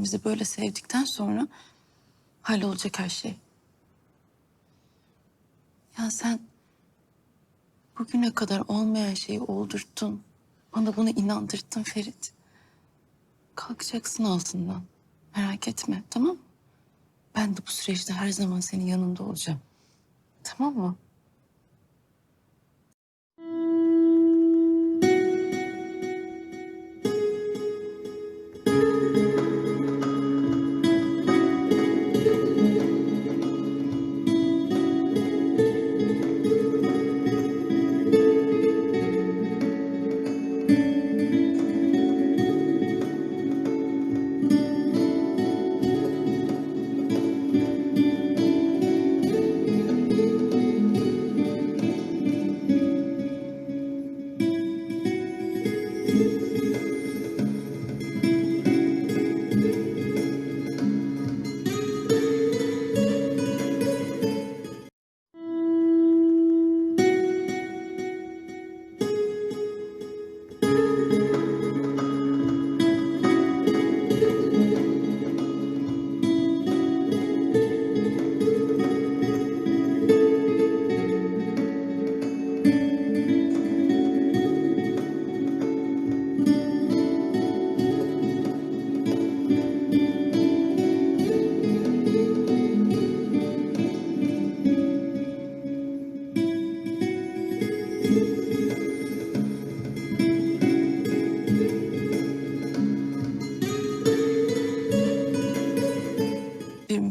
Birbirimizi böyle sevdikten sonra hallolacak her şey. Ya sen bugüne kadar olmayan şeyi oldurttun. Bana bunu inandırttın Ferit. Kalkacaksın altından. Merak etme tamam mı? Ben de bu süreçte her zaman senin yanında olacağım. Tamam mı?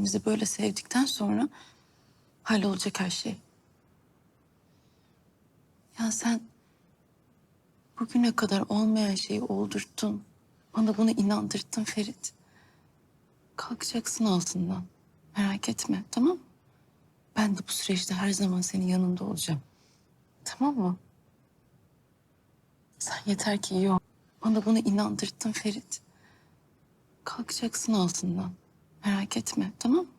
Birbirimizi böyle sevdikten sonra hallolacak her şey. Ya sen bugüne kadar olmayan şeyi oldurttun. Bana bunu inandırttın Ferit. Kalkacaksın altından. Merak etme tamam mı? Ben de bu süreçte her zaman senin yanında olacağım. Tamam mı? Sen yeter ki iyi ol. Bana bunu inandırttın Ferit. Kalkacaksın altından. Merak etme tamam mı?